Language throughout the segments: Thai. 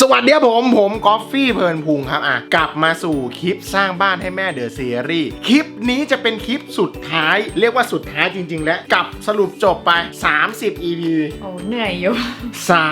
สวัสดีครับผม ผมกอฟฟี่เพลินพุงครับอะกลับมาสู่คลิปสร้างบ้านให้แม่เดอะซีรีส์คลิปนี้จะเป็นคลิปสุดท้าย เรียกว่าสุดท้ายจริง ๆ แล้วกับสรุปจบไป 30 EP โอ้เหนื่อยอยู่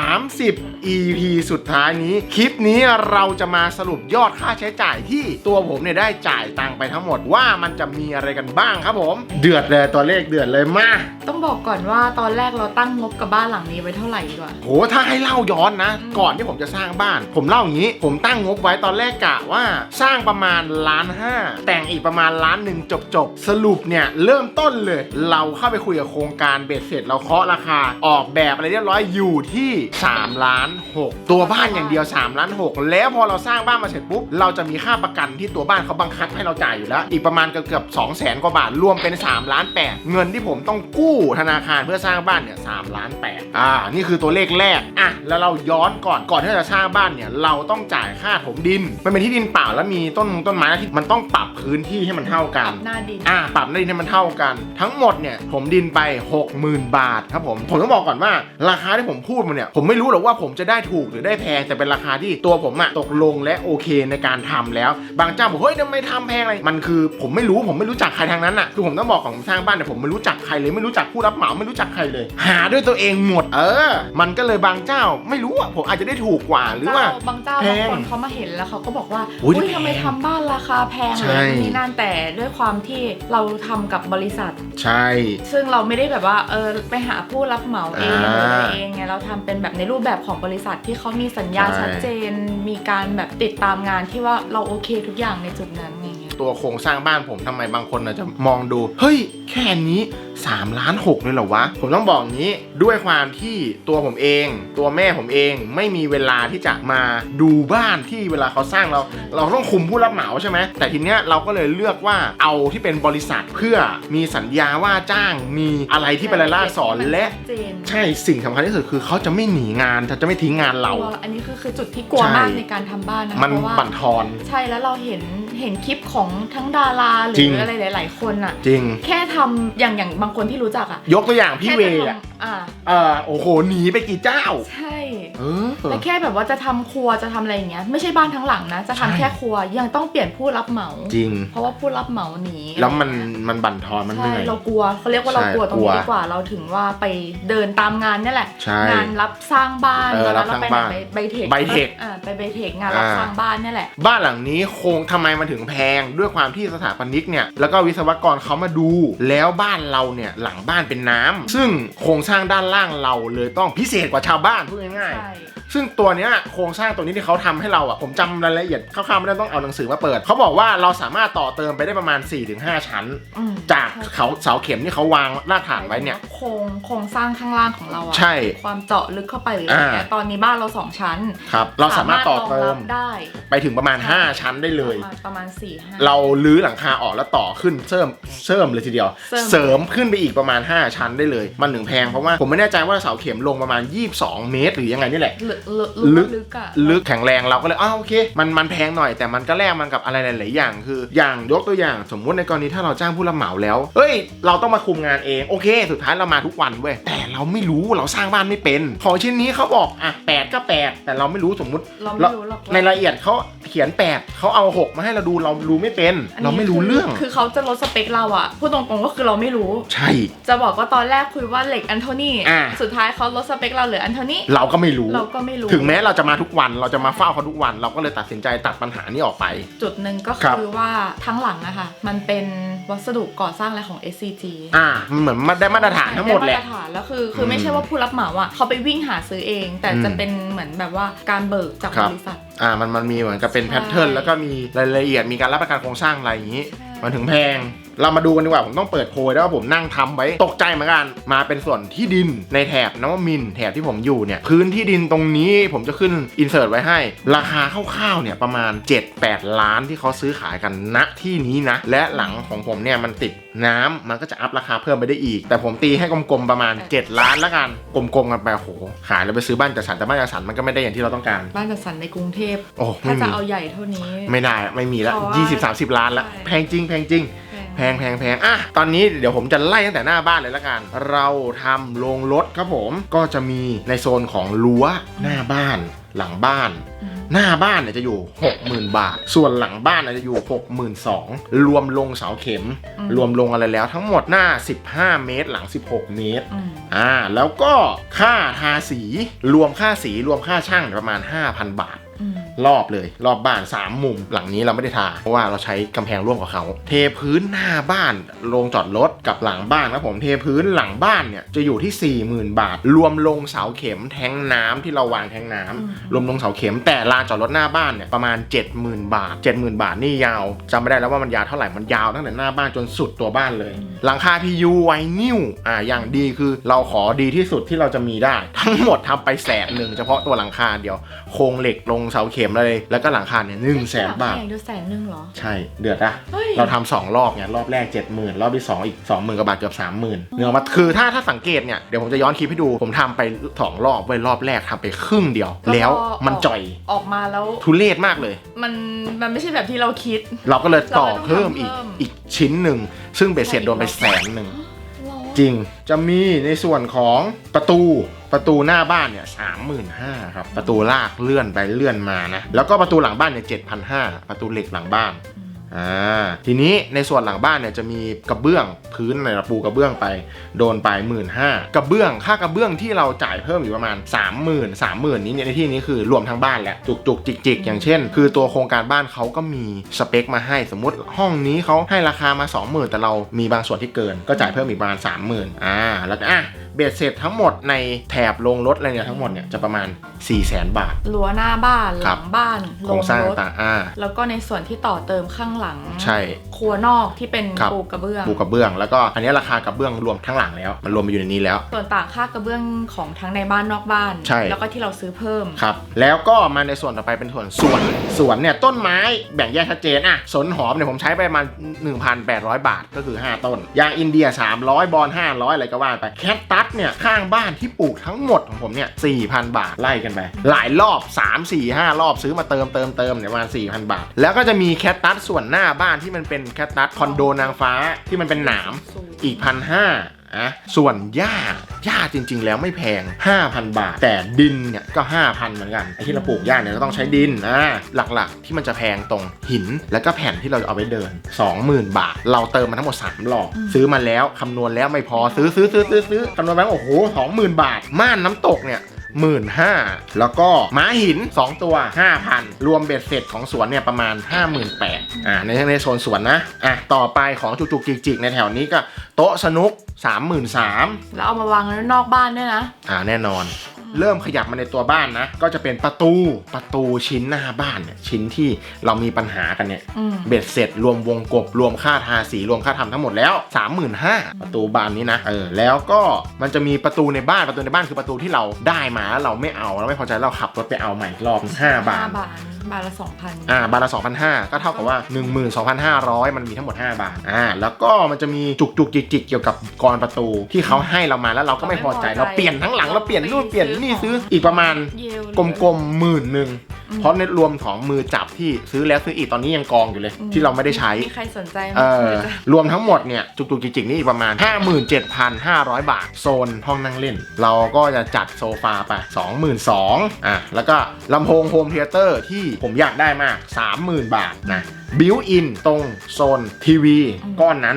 30 EP สุดท้ายนี้ คลิปนี้เราจะมาสรุปยอดค่าใช้จ่ายที่ตัวผมเนี่ยได้จ่ายตังค์ไปทั้งหมดว่ามันจะมีอะไรกันบ้างครับผม เดือดเลยตัวเลขเดือดเลยมา ต้องบอกก่อนว่าตอนแรกเราตั้งงบกับบ้านหลังนี้ไว้เท่าไหร่ดีกว่าโหถ้าให้เล่าย้อนนะ ก่อนที่ผมจะสร้างบ้าน ผมเล่าอย่างนี้ ผมตั้งงบไว้ตอนแรกกะว่า สร้างประมาณล้านห้าแต่งอีกประมาณล้านหนึ่งจบจบๆสรุปเนี่ยเริ่มต้นเลย เราเข้าไปคุยกับโครงการเบ็ดเสร็จเราเคาะราคา ออกแบบอะไรเรียบร้อยอยู่ที่3ล้าน6ตัวบ้านอย่างเดียว3ล้าน6แล้วพอเราสร้างบ้านมาเสร็จปุ๊บเราจะมีค่าประกันที่ตัวบ้านเขาบังคับให้เราจ่ายอยู่แล้ว อีกประมาณเกือบเกือบ2 0 0แสนกว่าบาทรวมเป็น3ล้าน8เงินที่ผมต้องกู้ธนาคารเพื่อสร้างบ้านเนี่ย3ล้าน8อ่านี่คือตัวเลขแรกอะแล้วเราย้อนก่อนก่อนที่จะสร้างบ้านเนี่ยเราต้องจ่ายค่าถมดิน มันเป็นที่ดินเปล่าแล้วมีต้นต้นไม้ที่มันต้องปรับพื้นที่ให้มันเท่ากัน หน้าดิน อ่าปรับได้ให้มันเท่ากัน ทั้งหมดเนี่ยผมดินไป 60,000 บาทครับผม ผมต้องบอกก่อนว่าราคาที่ผมพูดมาเนี่ยผมไม่รู้หรอกว่าผมจะได้ถูกหรือได้แพงแต่เป็นราคาที่ตัวผมอะตกลงและโอเคในการทำแล้ว บางเจ้าบอกเฮ้ยทำไมทำแพงอะไรมันคือ ผมไม่รู้ผมไม่รู้จักใครทางนั้นอะคือผมต้องบอกของสร้างบ้านเนี่ยผมไม่รู้จักใครเลยไม่รู้จักผู้รับเหมาไม่รู้จักใครเลย หาด้วยตัวเองหมดเออ มันก็เลยบางเจ้าไม่รู้อะผมอาจจะได้ถูกกว่าหรือว่าบางเจ้าแพบางงคนเขามาเห็นแล้วเขาก็บอกว่าอุ๊ยอุ้ยทำไมทำบ้านราคาแพงใช่เลยนี่นั่นแต่ด้วยความที่เราทำกับบริษัท ใช่ ซึ่งเราไม่ได้แบบว่าเออไปหาผู้รับเหมาเองหรืออะไรอ่าเองไงเราทำเป็นแบบในรูปแบบของบริษัทที่เขามีสัญญาใช่ชัดเจน มีการแบบติดตามงานที่ว่าเราโอเคทุกอย่างในจุดนั้นอย่างเงี้ย ตัวโครงสร้างบ้านผมทำไมบางคนอาจจะมองดู เฮ้ย แค่นี้3ล้าน6เลยเหรอวะ ผมต้องบอกงี้ด้วยความที่ตัวผมเอง ตัวแม่ผมเองไม่มีเวลาที่จะมาดูบ้านที่เวลาเขาสร้างเรา เราต้องคุมผู้รับเหมาใช่ไหมแต่ทีเนี้ยเราก็เลยเลือกว่าเอาที่เป็นบริษัทเพื่อมีสัญญาว่าจ้างมีอะไรที่เป็นรายลักษณ์อักษรและชัดเจนใช่สิ่งสำคัญที่สุดคือเขาจะไม่หนีงานจะไม่ทิ้งงานเรากลัวอันนี้คือคือจุดที่กลัวใช่มากในการทำบ้านนะมันเพราะว่าบั่นทอน ใช่แล้วเราเห็น เห็นคลิปของทั้งดาราหรืจริง ออะไรหลาย ๆ คนอะจริง แค่ทำอย่างอย่างบางคนที่รู้จักอะยกตัวอย่างพี่แค่เวจะย์ทำอะ อ่าเออโอ้โหหนีไปกี่เจ้า ใช่เออ แล้วแค่แบบว่าจะทำครัวจะทำอะไรอย่างเงี้ยไม่ใช่บ้านทั้งหลังนะ จะทำใช่ แค่ครัวยังต้องเปลี่ยนผู้รับเหมา จริง เพราะว่าผู้รับเหมาหนีแล้วมันมันบั่นทอนมันเหใช่นื่อย เรากลัวเขาเรียกว่าเราใช่กลัวตรงกลัวนี้ดีกว่าเราถึงว่าไปเดินตามงานเนี่ยแหละ ใช่งานรับสร้างบ้านเออแล้วรับสร้างไปบ้านไหนใบเทคใบเทคอ่าไปใบเทคงานรับอ่า สร้างบ้านเนี่ยแหละ บ้านหลังนี้โครงทำไมมันถึงแพง ด้วยความที่สถาปนิกเนี่ยแล้วก็วิศวกรเขามาดู แล้วบ้านเราเนี่ยหลังบ้านเป็นน้ำซึ่งโครงสร้างด้านล่างเราเลยต้องพิเศษกว่าชาวบ้านพูดง่ายๆ ซึ่งตัวเนี้ยโครงสร้างตัวนี้ที่เขาทำให้เราอะผมจำรายละเอียดคร่าวๆไม่ได้ต้องเอาหนังสือมาเปิดเขาบอกว่าเราสามารถต่อเติมไปได้ประมาณ 4-5 ชั้นอืมจากใช่เขาเสาเข็มที่เขาวางรากฐานไว้เนี่ยโครงโครงสร้างข้างล่างของเราอะใช่ความเจาะลึกเข้าไปหรืออะไรเงี้ยอ่าตอนนี้บ้านเราสองชั้นครับเราสามารถต่อเติรมงรับได้ไปถึงประมาณ 5 ชั้นได้เลย ประมาณประมาณสี่ห้าเราลื้อหลังคาออกแล้วต่อขึ้นเสริมเสริมเลยทีเดียวเสริมเสริมขึ้นไปอีกประมาณ 5 ชั้นได้เลย มันถึงแพงเพราะว่าผมไม่แน่ใจว่าเสาเข็มลงประมาณ 22 เมตร หรือยังไงนี่แหละลึกลึกลึกลึกอะลึกแข็งแรงเราก็เลยอ้าวโอเค มันมันแพงหน่อยแต่มันก็แลกมันกับอะไรหลาย ๆ อย่าง คืออย่างยกตัวอย่างสมมุติในกรณีถ้าเราจ้างผู้รับเหมาแล้วเอ้ย เราต้องมาคุมงานเองโอเค สุดท้ายเรามาทุกวันเว้ยแต่เราไม่รู้เราสร้างบ้านไม่เป็น ของชิ้นนี้เขาบอกอะแปดก็แปดแต่เราไม่รู้สมมุติเราไม่รู้หรอกว่าในรายละเอียดเขา เขียนแปดเขาเอาหกมาให้เราดูเรารู้ไม่เป็น อันนี้เราไม่รู้คืเรื่อง คือเขาจะลดสเปคเราอะพูดตรงๆก็คือเราไม่รู้ ใช่ จะบอกว่าตอนแรกคุยว่าเหล็กอันโทนีอ่า สุดท้ายเขาลดสเปคเราเหลืออันโทนีเราก็ไม่รู้ เราก็ไม่รู้ ถึงแม้เราจะมาทุกวันเราจะมาเฝ้าเขาทุกวัน เราก็เลยตัดสินใจตัดปัญหานี้ออกไป จุดหนึ่งก็ครับ คือว่าทั้งหลังอะค่ะ มันเป็นวัสดุก่อสร้างอะไรของ SCG อ่ามันเหมือนมาได้มาตรฐานทั้งหมดแหละไมาตรฐานแล้วคือคือมไม่ใช่ว่าผู้รับเหมาอะเขาไปวิ่งหาซื้อเอง แต่อืมจะเป็นเหมือนแบบว่าการเบิกจากครับบริษัท อ่ามันมันมีเหมือนกับเป็นใช่แพทเทิร์นแล้วก็มีรายละเอียดมีการรับประกันโครงสร้างอะไรอย่างนี้ใช่มันถึงแพง เรามาดูกันดีกว่า ผมต้องเปิดโพยแล้วว่าผมนั่งทำไว้ ตกใจเหมือนกัน มาเป็นส่วนที่ดินในแถบนวมินทร์แถบที่ผมอยู่เนี่ย พื้นที่ดินตรงนี้ผมจะขึ้นอินเสิร์ตไว้ให้ ราคาคร่าวๆเนี่ยประมาณ 7-8 ล้านที่เขาซื้อขายกันณที่นี้นะ และหลังของผมเนี่ยมันติดน้ำมันก็จะอัพราคาเพิ่มไปได้อีก แต่ผมตีให้กลมๆประมาณ 7 ล้านแล้วกัน กลมๆกันไปโอ้โหขายแล้วไปซื้อบ้านจัดสรรแต่บ้านจัดสรรมันก็ไม่ได้อย่างที่เราต้องการ บ้านจัดสรรในกรุงเทพโอ้ถ้าไม่จะมีเอาใหญ่เท่านี้ ไม่ได้ไม่มีแล้วเพราะว่ายี่สิบสามสิบล้านแล้วใช่แพงจริงแพงจริงแพงแพงแพงแพงอะตอนนี้เดี๋ยวผมจะไล่ตั้งแต่หน้าบ้านเลยละกัน เราทำโรงรถครับผมก็จะมีในโซนของรั้วหน้าบ้านหลังบ้านอืมหน้าบ้านเนี่ยจะอยู่ 60,000 บาท ส่วนหลังบ้านเนี่ยจะอยู่ 62,000รวมลงเสาเข็มอืมรวมลงอะไรแล้วทั้งหมดหน้า 15 เมตร หลัง 16 เมตรอืมอ่า แล้วก็ค่าทาสี รวมค่าสี รวมค่าช่างประมาณ 5,000 บาทอืม รอบเลย รอบบ้าน 3 มุมหลังนี้เราไม่ได้ทา เพราะว่าเราใช้กำแพงร่วมกับเขา เทพื้นหน้าบ้านโรงจอดรถกับหลังบ้านครับผมเทพื้นหลังบ้านเนี่ยจะอยู่ที่ 40,000 บาท รวมลงเสาเข็มแทงน้ำที่เราวางแทงน้ำอืมรวมลงเสาเข็มแต่ลานจอดรถหน้าบ้านเนี่ยประมาณ 70,000 บาท 70,000 บาทนี่ยาวจำไม่ได้แล้วว่ามันยาวเท่าไหร่มันยาวตั้งแต่หน้าบ้านจนสุดตัวบ้านเลย หลังคา PU ไวนิวอ่าอย่างดีคือเราขอดีที่สุดที่เราจะมีได้ ทั้งหมดทำไปแสนหนึ่งเฉพาะตัวหลังคาเดียวโครงเหล็กลงเสาเข็มเลยแล้วก็หลังคาเนี่ยหนึ่งแสนบาท แพงดูแสนหนึ่งเหรอ ใช่เดือดอะเฮ้ย เราทำสองรอบไงรอบแรก 70,000 รอบที่ 2 อีก 20,000กว่าบาทเกือบ 30,000เนื้อมาคือถ้าถ้าสังเกตเนี่ยเดี๋ยวผมจะย้อนคลิปให้ดู ผมทำไป 2 รอบไว้ยรอบแรกทำไปครึ่งเดียว แล้วมันจ่อยออกมาแล้วทุเรศมากเลย มันมันไม่ใช่แบบที่เราคิด เราก็เลยต่อเราก็ต้องเพิ่มอีกทำเพิ่ม อีกชิ้นหนึ่ง ซึ่งเบ็ดเสร็จโดนไปแสนหนึ่งหรอจริง จะมีในส่วนของประตู ประตูหน้าบ้านเนี่ยสามหมื่นห้าครับ ประตูลากเลื่อนไปเลื่อนมานะ แล้วก็ประตูหลังบ้านเนี่ยเจ็ดพันห้าประตูเหล็กหลังบ้านอ่าทีนี้ในส่วนหลังบ้านเนี่ยจะมีกระเบื้องพื้นในระปูกระเบื้องไป โดนไปหมื่นห้ากระเบื้องค่ากระเบื้องที่เราจ่ายเพิ่มอยู่ประมาณ 3 0 0 0 0 3 0,000นี้เนี่ยในที่นี้คือรวมทั้งบ้านแหละจุกจุกจิกจิกอย่างเช่น คือตัวโครงการบ้านเขาก็มีสเปคมาให้สมมติห้องนี้เขาให้ราคามา 20,000 แต่เรามีบางส่วนที่เกิน ก็จ่ายเพิ่มอีกประมาณ 30,000อ่าแล้วก็อะ เบ็ดเสร็จทั้งหมดในแถบโรงรถอะไรเนี่ยทั้งหมดเนี่ยจะประมาณ 4 0 0 0 0 0บาท รั้วหน้าบ้านคหรัลับ งบ้านโครงสร้างรถต่างๆอ่า แล้วก็ในส่วนที่ต่อเติมข้างหลังใช่ครัวนอกที่เป็นครับ ปูกระเบื้อง ปูกระเบื้อง แล้วก็อันนี้ราคากระเบื้องรวมทั้งหลังแล้ว มันรวมไปอยู่ในนี้แล้ว ส่วนต่างค่ากระเบื้องของทั้งในบ้านนอกบ้าน ใช่ แล้วก็ที่เราซื้อเพิ่ม ครับ แล้วก็มาในส่วนต่อไปเป็นส่วนสวน สวนเนี่ยต้นไม้แบ่งแยกชัดเจนอะสนหอมเนี่ยผมใช้ไปประมาณ1,800 บาทก็คือ 5 ต้น ยางอินเดีย 300 บอล500 อะไรก็ว่าไป แคทตัสเนี่ยข้างบ้านที่ปลูกทั้งหมดของผมเนี่ย4,000 บาทไล่กันไป หลายรอบ 3 4 5 รอบซื้อมาเติมเติมเติมเนี่ยประมาณ4,000 บาท แล้วก็จะมีแคตตัสส่วนหน้าบ้านที่มันเป็นแคตตัสคอนโดนางฟ้าที่มันเป็นหนามอีกพันห้า อะส่วนหญ้าหญ้าจริง ๆ แล้วไม่แพง 5,000 บาท แต่ดินเนี่ยก็ 5,000 เหมือนกันไอ้ที่เราปลูกหญ้าเนี่ยก็ต้องใช้ดินอ่าหลักๆ ที่มันจะแพงตรงหิน แล้วก็แผ่นที่เราจะเอาไปเดิน 20,000 บาท เราเติมมาทั้งหมด3หลอกอืมซื้อมาแล้วคำนวณแล้วไม่พอซื้อซื้อซื้อซื้อซื้อคำนวณไปโอ้โห20,000 บาท ม่านน้ำตกเนี่ย หมื่นห้าแล้วก็ม้าหิน 2 ตัว 5,000 รวมเบ็ดเสร็จของสวนเนี่ยประมาณ 58,000อ่าในในโซนสวนนะอะต่อไปของจุกๆจิกๆในแถวนี้ก็โต๊ะสนุก 33,000แล้วเอามาวางไว้นอกบ้านด้วยนะ อ่าแน่นอน เริ่มขยับมาในตัวบ้านนะ ก็จะเป็นประตูประตูชิ้นหน้าบ้านเนี่ยชิ้นที่เรามีปัญหากันเนี่ยอืมเบ็ดเสร็จรวมวงกบรวมค่าทาสีรวมค่าทำทั้งหมดแล้ว 35,000ประตูบานนี้นะเออแล้วก็มันจะมีประตูในบ้านประตูในบ้านคือประตูที่เราได้มาแล้วเราไม่เอาเราไม่พอใจเราขับรถไปเอาใหม่อีกรอบ5บาทห้บาทบาทละสองพันอ่าบาทละ2,500 ก็เท่ากับว่า 12,500 มันมีทั้งหมด 5 บาทอ่าแล้วก็มันจะมีจุกจุกจิกจิกเกี่ยวกับกรประตูที่เขาให้เรามาแล้วเราก็ไม่พอใจเราเปลี่ยนทั้งหลังเราเปลี่ยนนู่นเปลี่ยนนี่ซื้ออีกประมาณเยลกลมๆหมื่นหนึ่ง เพราะในรวมของมือจับที่ซื้อแล้วซื้ออีกตอนนี้ยังกองอยู่เลย ที่เราไม่ได้ใช้ มีใครสนใจไหมเออดี๋ยวจะรวมทั้งหมดเนี่ยจุกๆจิกๆนี่อีกประมาณ 57,500 บาท โซนห้องนั่งเล่น เราก็จะจัดโซฟาไป22,000อะแล้วก็ลำโพงโฮมเทเตอร์ที่ผมอยากได้มาก 30,000 บาทนะบิวอินตรงโซนทีวีก้อนนั้น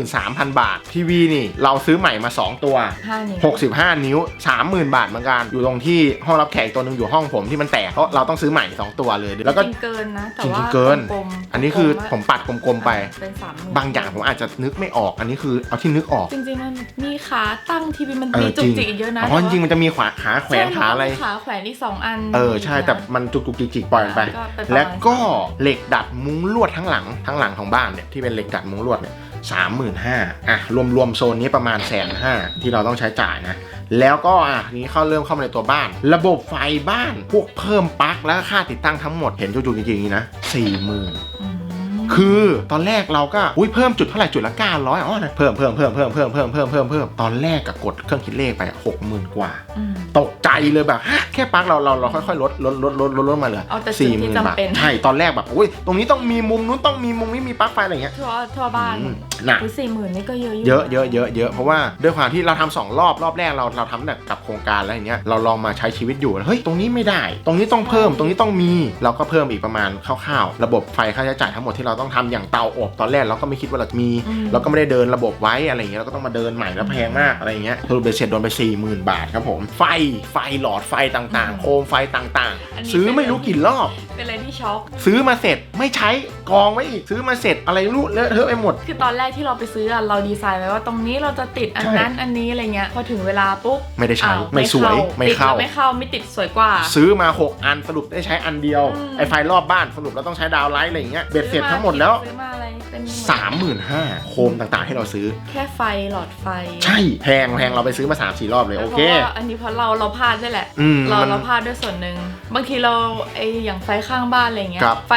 33,000 บาท ทีวีนี่เราซื้อใหม่มา 2 ตัวห้านิ้ว65 นิ้ว 30,000 บาทเหมือนกัน อยู่ตรงที่ห้องรับแขกอีกตัวหนึงอยู่ห้องผมที่มันแตกเพราะเราต้องซื้อใหม่ 2 ตัวเลยแล้วก็จริงๆเกินนะแต่จริว่างๆเกินกลมๆอันนี้คือๆะผมปัดกลมๆไป เป็นสามหมื่นบางอย่างผมอาจจะนึกไม่ออก อันนี้คือเอาที่นึกออก จริงๆมันมีขาตั้งทีวีมันเอมีอจุจกริงจิกอีกเยอะนะอ๋อจริงๆมันจะมีขวาขาแขวนขาอะไร ใช่มันก็มีขาแขวนอีกสองอันเออใช่แต่มันจุกจุกจิกจิกๆปล่อยมันไปก็เป็นประมาณและก็เหล็กดัดมุ้งลวดทั้งหลังทั้งหลังของบ้านเนี่ยที่เป็นเหล็กดัดมุ้งลวดเนี่ยสามหมื่นห้าอะรวมรวมๆโซนนี้ประมาณแสนห้าที่เราต้องใช้จ่ายนะ แล้วก็อะทีนี้เข้าเริ่มเข้ามาในตัวบ้าน ระบบไฟบ้านพวกเพิ่มปลั๊กแล้วก็ค่าติดตั้งทั้งหมดเห็นจุกๆจริงๆอย่างนี้นะสี่หมื่นอืมคือตอนแรกเราก็อุ้ยเพิ่มจุดเท่าไหร่จุดละ900อ๋อเพิ่มเพิ่มเพิ่มเพิ่มเพิ่มเพิ่มเพิ่มเพิ่มเพิ่มเพิ่มตอนแรกก็กดเครื่องคิดเลขไปหกหมื่นกว่าอืมตกใจ เลยแบบฮะแค่ปลั๊กเราเราเราค่อยๆลดลดลดลดลดลดมาเลยเอาแต่สิ่งที่40,000บาทจำเป็น ใช่ตอนแรกแบบโอ้ยตรงนี้ต้องมีมุมนู้นต้องมีมุมนี้มีปลั๊กไฟอะไรอย่างเงี้ยทั่วทั่วบ้านอืมหนัก คือสี่หมื่นนี่ก็เยอะอยู่เยอะเยอะเยอะเยอะเพราะว่าด้วยความที่เราทำสองรอบรอบแรกเราเราทำแบบกับโครงการแล้วอย่างเงี้ยเราลองมาใช้ชีวิตอยู่เฮ้ยตรงนี้ไม่ได้ ตรงนี้ต้องเพิ่มตรงนี้ต้องมีเราก็เพิ่มอีกประมาณคร่าวๆ ระบบไฟค่าใช้จ่ายทั้งหมดที่เราต้องทำอย่างเตาอบตอนแรกเราก็ไม่คิดว่าเราจะมี อืมเราก็ไม่ได้เดินระบบไว้อะไรอย่างเงี้ยเราก็ต้องมาเดินใหม่แล้วแพงมากอะไรอย่างเงี้ยสรุปเบ็ดเสร็จโดนไป4 0,000 บาทครับผม ไฟไฟหลอดไฟต่างๆ โคมไฟต่างอันนี้ ๆ ซื้อไม่รู้กี่รอบ เป็นอะไรที่ช็อก ซื้อมาเสร็จไม่ใช้กองไว้อีกซื้อมาเสร็จอะไรไม่รู้เลอะเทอะไปหมด คือตอนแรกที่เราไปซื้ออะเราดีไซน์ไว้ว่าตรงนี้เราจะติดอันนั้นอันนี้อะไรเงี้ย พอถึงเวลาปุ๊บไม่ได้ใช้อ้าวไม่สวยไม่ติดเข้าแล้วไม่เข้าไม่ติดสวยกว่า ซื้อมา 6 อันสรุปได้ใช้อันเดียว อืม ไอไฟรอบบ้านสรุปเราต้องใช้ดาวไลท์อะไรอย่างเงี้ยเบ็ดเสร็จทั้งหมดแล้ว ซื้อมาอะไรเป็น35,000โคมต่างๆ ให้เราซื้อ แค่ไฟหลอดไฟใช่แพงแพงเราไปซื้อมา3 4รอบเลยแล้วโอเพเคราะว่าอันนี้เพราะเราเราพลาดด้วยแหละ อืมเรามันเราพลาดด้วยส่วนหนึ่งบางทีเราไออย่างไฟข้างบ้านอะไรเงี้ยครับไฟ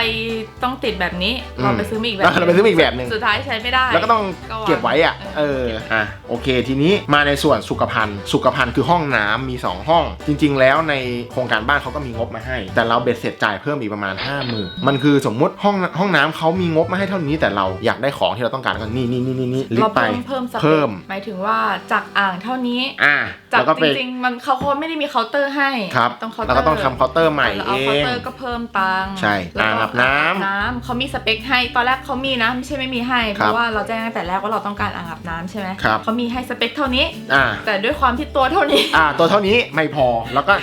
ต้องติดแบบนี้อืมเราไปซื้อมาอีกแบบแล้วเราไปซื้อมาอีกแบบหนึ่ง สุดท้ายใช้ไม่ได้แล้วก็ต้องก็วางเก็บไว้อะเอเอออ อะ โอเค ทีนี้มาในส่วนสุขภัณฑ์ สุขภัณฑ์คือห้องน้ำมี 2 ห้อง จริง ๆ แล้วในโครงการบ้านเขาก็มีงบมาให้ แต่เราเบ็ดเสร็จจ่ายเพิ่มอีกประมาณ 5 0,000 มันคือสมมุติห้องห้องน้ำเขามีงบมาให้เท่านี้ แต่เราอยากได้ของที่เราต้องการก็นี่นี่นี่นี่นี่ลิเราสต์ไป เพิ่มเพิ่มสเปคเพิ่ม หมายถึงว่าจากอ่างเท่านี้ อะจากแล้วก็จไป ริงๆมันเขาเขาไม่ได้มีเคาน์เตอร์ให้ครับต้องเคาน์เตอแล้วร์ก็ต้องทำเคาน์เตอร์ใหม่แล้วเอเอาเคาน์ง เตอร์ก็เพิ่มตังค์ใช่แล้วก็อ่างอาบน้ำอาบน้ำเขามีสเปคให้ตอนแรกเขามีนะไม่ใช่ไม่มีให้ เพครับราะว่าเราแจ้งตั้งแต่แรกว่าเราต้องการอ่างอาบน้ำใช่ไหมครับ เขามีให้สเปคเท่านี้ อะแต่ด้วยความที่ตัวเท่านี้ อะตัวเท่านี้ไม่พอ แล้วก็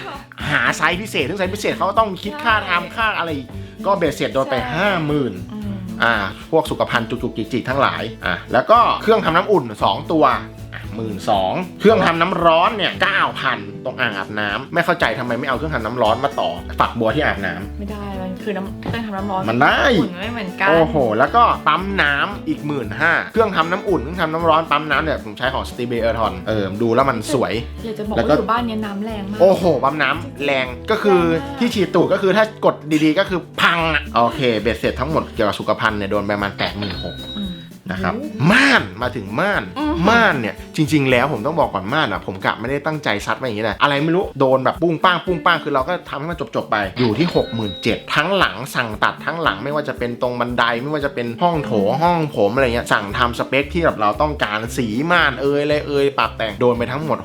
หาไซส์พิเศษซึ่งไซส์พิเศษเขาก็ต้องคิดค่าทำค่าอะไรอีกก็เบ็ดเสร็จโดนไป ใช่ห้าหมื่นอืมอ่า พวกสุขภัณฑ์จุกๆจิกๆทั้งหลาย อะแล้วก็เครื่องทำน้ำอุ่น 2 ตัว หมื่นสองเครื่องทำน้ำร้อนเนี่ยเก้าพันตรงอ่างอาบน้ำไม่เข้าใจทำไมไม่เอาเครื่องทำน้ำร้อนมาต่อฝักบัวที่อาบน้ำไม่ได้มันคือน้ำเครื่องทำน้ำร้อนมันได้อุ่นไม่เหมือนกันโอ้โห แล้วก็ปั๊มน้ำอีกหมื่นห้าเครื่องทำน้ำอุ่นเครื่องทำน้ำร้อนปั๊มน้ำเนี่ยผมใช้ของสตีเบอร์ทอนเออดูแล้วมันสวยอยากจะบอกแล้วก็ว่าอยู่บ้านเนี้ยน้ำแรงมากโอ้โหปั๊มน้ำแรงก็คือแรงมากที่ฉีดตูดก็คือถ้ากดดีๆก็คือพังอะโอเคเบ็ดเสร็จทั้งหมดเกี่ยวกับสุขภัณฑ์เนี่ยโดนไปประมาณแปดหมื่นหกอืม นะครับโอ้ม่านมาถึงม่านอืมม่านเนี่ยจริง ๆ แล้วผมต้องบอกก่อนม่านอะผมกะไม่ได้ตั้งใจซัดมาอย่างนี้นะอะไรไม่รู้โดนแบบปุ้งป้างปุ้งป้างคือเราก็ทำให้มันจบๆไปอยู่ที่ 67,000ทั้งหลังสั่งตัดทั้งหลังไม่ว่าจะเป็นตรงบันไดไม่ว่าจะเป็นห้องโถห้องผมอะไรเงี้ยสั่งทำสเปคที่แบบเราต้องการสีม่านเอยอะไรเอยปรับแต่งโดนไปทั้งหมด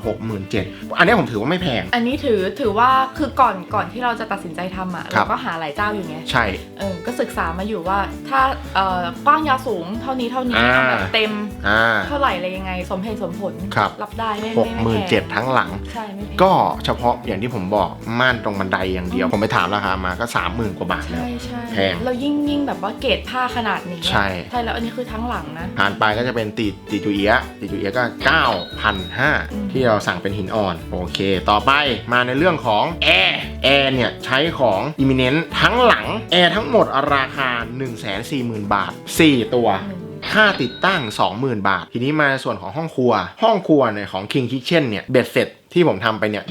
67,000อันนี้ผมถือว่าไม่แพง อันนี้ถือถือว่าคือก่อนก่อนที่เราจะตัดสินใจทำอะครัเราบก็หาหลายเจ้าอยู่ไงใช่เออก็ศึกษามาอยู่ว่าถ้าเอ่อกว้างยาวสูงเท่านี้เท่านี้อ่าเอาแบบเต็ม อ่า เท่าไหร่อะไรยังไง สมเหตุสมผลครับ รับได้ไม่ไม่ไม่แพง67,000ทั้งหลัง ใช่ไม่แพงก็เฉพาะอย่างที่ผมบอกม่านตรงบันไดอย่างเดียว ผมไปถามราคามาก็30,000กว่าบาทแล้ว ใช่ใช่แพงเรายิ่งยิ่งแบบว่าเกรดผ้าขนาดนี้ใช่ ใช่แล้วอันนี้คือทั้งหลังนะ ผ่านไปก็จะเป็นตีตีจูเอียะตีจูเอียะก็อืม9,500 ที่เราสั่งเป็นหินอ่อน โอเค ต่อไปมาในเรื่องของแอร์แอร์เนี่ย ใช้ของ Imminent ทั้งหลัง แอร์ทั้งหมดราคา 140,000 บาท 4 ตัวอืม ค่าติดตั้ง 20,000 บาท ทีนี้มาในส่วนของห้องครัว ห้องครัวเนี่ยของ King Kitchen เนี่ยเบ็ดเสร็จที่ผมทำไปเนี่ย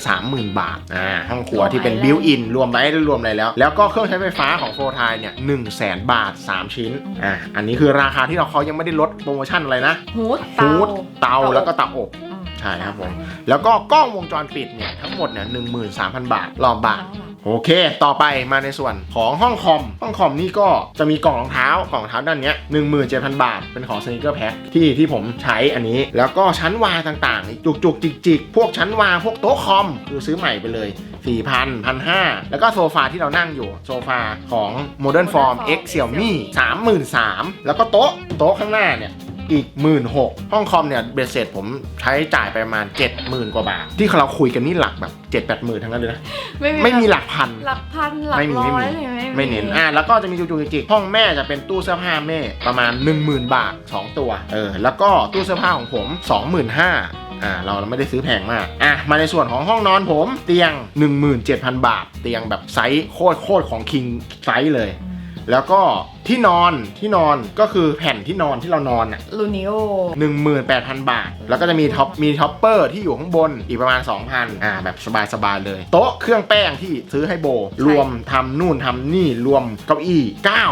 130,000บาท อ่า ห้องครัวที่เป็นบิวอิน รวมไว้รวมอะไรแล้ว แล้วก็เครื่องใช้ไฟฟ้าของโฟร์ไทเนี่ย100,000บาท 3 ชิ้น อ่า อันนี้คือราคาที่เราเขายังไม่ได้ลดโปรโมชั่นอะไรนะฮูดฟูดเตาเตา แล้วก็เตาอบอืมใช่ครับผม แล้วก็กล้องวงจรปิดเนี่ยทั้งหมดเนี่ย13,000บาทรอบบาททั้งหลัง โอเค ต่อไปมาในส่วนของห้องคอม ห้องคอมนี่ก็จะมีกล่องรองเท้ากล่องรองเท้าด้านนี้ย17,000บาท เป็นของ Sneaker Pack ที่ที่ผมใช้อันนี้ แล้วก็ชั้นวางต่างๆ จุกจุกจิกจิกๆพวกชั้นวางพวกโต๊ะคอม คือซื้อใหม่ไปเลย4,000 1,500แล้วก็โซฟาที่เรานั่งอยู่ โซฟาของ Modern Form X Xiaomi 33,000แล้วก็โต๊ะ โต๊ะข้างหน้าเนี่ย อีก 16,000ห้องคอมเนี่ยเบสเสร็จผมใช้จ่ายไปประมาณ 70,000 กว่าบาท ที่เราคุยกันนี่หลักแบบ7-8หมื่นทั้งนั้นเลยนะไม่มีหลักพันหลักพันหลักไม่มีร้อไม่ยมีเลยไม่เน้นอะแล้วก็จะมีจุกๆจิกๆห้องแม่จะเป็นตู้เสื้อผ้าแม่ประมาณ 10,000 บาท 2 ตัวเออแล้วก็ตู้เสื้อผ้าของผม 25,000อ่าเราไม่ได้ซื้อแพงมาก อะ มาในส่วนของห้องนอนผมเตียง 17,000 บาท เตียงแบบไซส์โคตรโคตรของคิงไซส์เลย แล้วก็ที่นอนที่นอนก็คือแผ่นที่นอนที่เรานอนอะลูนิโอ18,000 บาท แล้วก็จะมีท็อปมีท็อปเปอร์ที่อยู่ข้างบนอีกประมาณ 2,000อ่าแบบสบายๆเลย โต๊ะเครื่องแป้งที่ซื้อให้โบ รวมทำนู่นทำนี่รวมเก้าอี้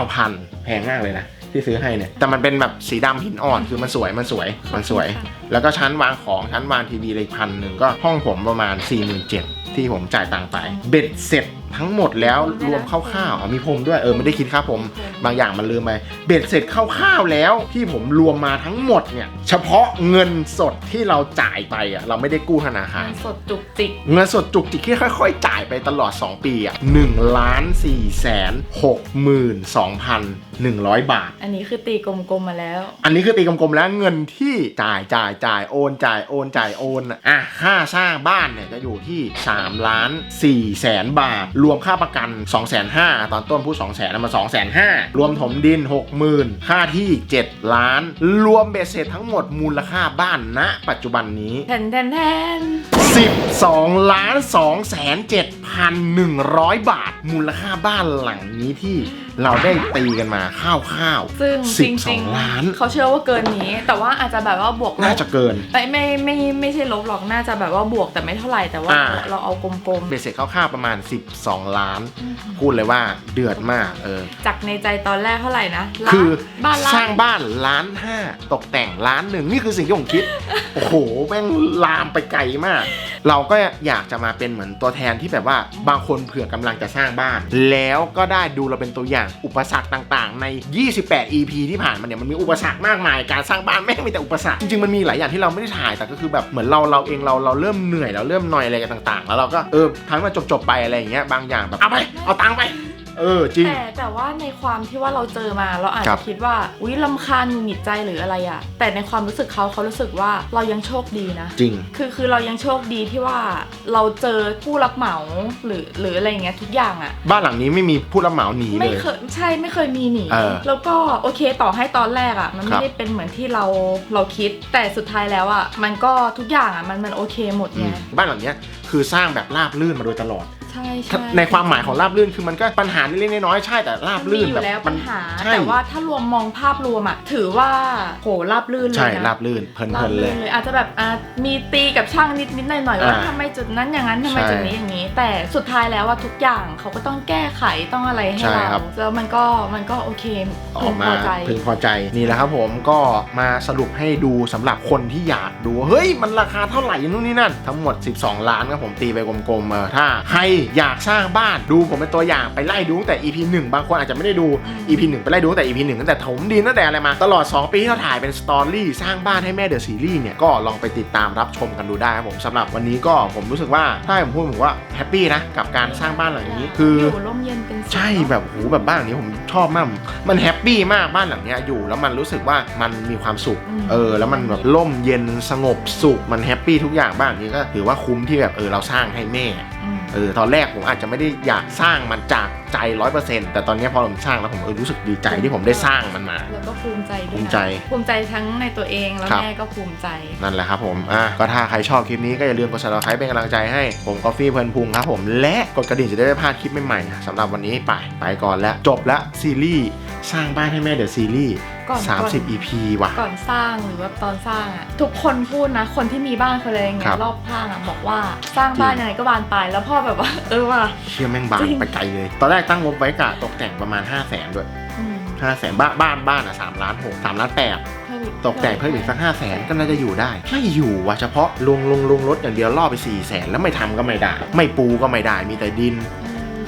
9,000 แพงมากเลยนะที่ซื้อให้เนี่ยแต่มันเป็นแบบสีดำหินอ่อนคือมันสวยมันสวยมันสวย แล้วก็ชั้นวางของชั้นวางทีวีเลยพันหนึ่งก็ห้องผมประมาณ4 7 0 0 0ที่ผมจ่ายตังค์ไปเบ็ดเสร็จ ทั้งหมดแล้วรวมคร่าวๆอ๋อมีพรมด้วยเออไม่ได้คิดค่าผม บางอย่างมันลืมไปเบ็ดเสร็จคร่าวๆแล้วที่ผมรวมมาทั้งหมดเนี่ยเฉพาะเงินสดที่เราจ่ายไปอะเราไม่ได้กู้ธนาคาร สดจุกจิก เงินสดจุกจิกที่ค่อยๆ จ่ายไปตลอด 2 ปีอะ1ล้าน4แสน6หมื่น2,100บาท อันนี้คือตีกลมๆมาแล้ว อันนี้คือตีกลมๆแล้วเงินที่จ่ายจ่ายจ่ายโอนจ่ายโอนจ่ายโอนอะอะค่าสร้างบ้านเนี่ยจะอยู่ที่3ล้าน4แสนบาทรวมค่าประกัน 2 5 0 0 0ตอนต้นพูด2 0 0 0 0 0มา2 5 0 0 0รวมถมดิน 60,000 ค่าที่ 7 ล้าน รวมเบ็ดเสร็จทั้งหมดมูลค่าบ้านณปัจจุบันนี้แทนแทนแทน12ล้าน2แสน7,100 บาท มูลค่าบ้านหลังนี้ที่ เราได้ตีกันมาข้าวๆซึ่งจริง12ล้านๆเขาเชื่อว่าเกินนี้ แต่ว่าอาจจะแบบว่าบวกลน่าบจะเกินไม่ไม่ไม่ไม่ใช่ลบหรอกน่าจะแบบว่าบวกแต่ไม่เท่าไหร่แต่ว่าอ่าเราเอากลมเบสเสร็จคร่าวๆประมาณ 12 ล้าน พูดเลยว่าเดือดมากเออๆจากในใจตอนแรกเท่าไหร่นะล้านคือบ้านล้าสร้านงบ้านล้านห้าตกแต่งล้านหนึ่งนี่คือสิ่งที่ผมคิดโอ้โหแม่งลามไปไกลมาก เราก็อยากจะมาเป็นเหมือนตัวแทนที่แบบว่าบางคนเผื่อกำลังจะสร้างบ้าน แล้วก็ได้ดูเราเป็นตัวอย่างอุปสรรคต่างๆ ใน 28 EP ที่ผ่านมาเนี่ยมันมีอุปสรรคมากมาย การสร้างบ้านแม่งมีแต่อุปสรรคจริงๆมันมีหลายอย่างที่เราไม่ได้ถ่ายแต่ก็คือแบบเหมือนเราเราเองเราเราเริ่มเหนื่อยเราเริ่มหนอยอะไรกันต่าง ๆ แล้วเราก็เออทำให้มันจบๆไปอะไรอย่างเงี้ยบางอย่างแบบเอาไปเอาตังค์ไป เออจริง แต่แต่ว่าในความที่ว่าเราเจอมาเราอาจครัจะบ คิดว่าอุ้ยลำคาญหงุดหงิดใจหรืออะไรอะแต่ในความรู้สึกเขาเขารู้สึกว่าเรายังโชคดีนะ จริง คือคือเรายังโชคดีที่ว่าเราเจอผู้รับเหมาหรือหรืออะไรอย่างเงี้ยทุกอย่างอะ บ้านหลังนี้ไม่มีผู้รับเหมาหนีเลไม่ย เคยใช่ไม่เคยมีหนีเออแล้วก็โอเคต่อให้ตอนแรกอะมันครัไม่บได้เป็นเหมือนที่เราเราคิด แต่สุดท้ายแล้วอะมันก็ทุกอย่างอะมันมันโอเคหมดอืไงมบ้านหลังเนี้ยคือสร้างแบบราบลื่นมาโดยตลอด ใช่ใช่ในความหมายของราบลื่นคือมันก็ปัญหาเล็กๆน้อยๆใช่แต่ราบมีลื่นอยู่แบบแล้วมัปันญหา ใช่แต่ว่าถ้ารวมมองภาพรวมอะถือว่าโหราบลื่นเลยใช่นะราบลื่นเพลิราบนๆเลลื่ยนเลย อาจจะแบบอะมีตีกับช่างนิดนิดหน่อยหน่อยๆว่าอ่าทำไมจุดนั้นอย่างนั้นทำไมใช่จุดนี้อย่างนี้ แต่สุดท้ายแล้วว่าทุกอย่างเขาก็ต้องแก้ไขต้องอะไรให้ใช่เราครับแล้วมันก็มันก็โอเคอพึอกงมาพอใจ พึงพอใจนี่แหละครับผมก็มาสรุปให้ดูสำหรับคนที่อยากดูเฮ้ยมันราคาเท่าไหร่นู่นนี่นั่น ทั้งหมด 12 ล้านครับผมตีไปกลมๆเออถ้าใครอยากสร้างบ้านดูผมเป็นตัวอย่างไปไล่ดูตั้งแต่ EP 1 บางคนอาจจะไม่ได้ดูอืม EP 1 ไปไล่ดูตั้งแต่ EP 1ตั้งแต่ถมดินตั้งแต่อะไรมา ตลอด 2 ปีที่เราถ่ายเป็นสตอรี่สร้างบ้านให้แม่เดอะซีรีส์เนี่ยก็ลองไปติดตามรับชมกันดูได้ครับผมสำหรับวันนี้ก็ผมรู้สึกว่าถ้าให้ผมพูดผมว่าแฮปปี้นะกับการสร้างบ้านหลังนี้คืออยู่ร่มเย็นเป็นสุขใช่แบบโหแบบบ้านหลังนี้ผมชอบมากมันแฮปปี้มากบ้านหลังเนี้ยอยู่แล้วมันรู้สึกว่ามันมีความสุขเออแล้วมันแบบร่มเย็นสงบสุขมันแฮปปี้ทุกอย่างบ้านหลังนี้ก็ถือว่าคุ้มที่แบบเออเราสร้างให้แม่อืม เออตอนแรกผมอาจจะไม่ได้อยากสร้างมันจากใจร้อยเปอร์เซ็นต์แต่ตอนเนี้ยพอผมสร้างแล้วผมเออรู้สึกดีใจที่ผมได้สร้างมันมา แล้วก็ภูมิใจด้วยนะภูมิใจ ภูมิใจทั้งในตัวเองแล้วครับแม่ก็ภูมิใจ นั่นแหละครับผมอะก็ถ้าใครชอบคลิปนี้ก็อย่าลืมกด subscribe เป็นกำลังใจให้ผมกอฟฟี่เพลินพุงครับผมและกดกระดิ่งจะได้ไม่พลาดคลิปใหม่ๆสำหรับวันนี้ไปไปก่อนแล้วจบแล้วซีรีส์ สร้างบ้านให้แม่เดี๋ยวซีรีส์ก่อนก่อน30 EP ว่ะ ก่อนสร้างหรือว่าตอนสร้างอะทุกคนพูดนะ คนที่มีบ้านคนอะไรอย่างเงี้ครัยบ รอบข้างอะบอกว่าสร้างบ้านยังไงก็บานปลายแล้วพ่อแบบว่า เออว่ะ เชื่อแม่งบานจริง ไปไกลเลย ตอนแรกตั้งงบไว้กะตกแต่งประมาณ 5 0 0แสนด้วยอืม5 0 0แสนบ้านบ้านบ้านอะ3ล้าน6 3ล้าน8เพิ่มอีตกแต่งเพิ่มอีกสัก5 0 0แสนก็น่าจะอยู่ได้ ไม่อยู่ว่ะเฉพาะลงลงลงรถอย่างเดียวล่อไป4 0 0แสนแล้วไม่ทำก็ไม่ได้ ไม่ปูก็ไม่ได้มีแต่ดิน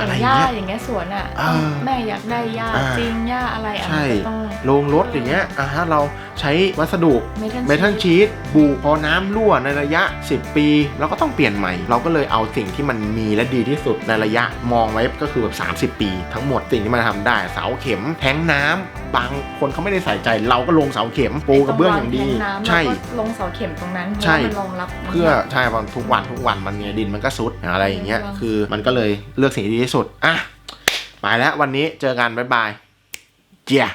อะไรอย่างหญ้าเงี้ย อย่างเงี้ยสวนอะเออแม่อยากได้หญ้าอ่า จริงหญ้าอะไรอะใช่มันก็ต้องลงรถอย่างเงี้ยอะฮะเรา ใช้วัสดุเมทัลเมทัลชีตบูพอน้ำรั่วในระยะ 10 ปี เราก็ต้องเปลี่ยนใหม่ เราก็เลยเอาสิ่งที่มันมีและดีที่สุดในระยะมองไว้ก็คือแบบ30 ปี ทั้งหมดสิ่งที่มันทำได้ เสาเข็มแทงน้ำบางคนเขาไม่ได้ใส่ใจ เราก็ลงเสาเข็มปูกระเบื้องอย่างดีไตรงวางแทงน้ำใช่แล้วก็ลงเสาเข็มตรงนั้นเพราะใช่ว่ามันรองรับเพื่อใช่วันทุกวันทุกวันมันเนี่ยดินมันก็ซุดอะไรอย่างเงี้ย คือมันก็เลยเลือกสิ่งที่ดีที่สุด อะ ไปแล้ววันนี้เจอกัน บ๊ายบาย เจีย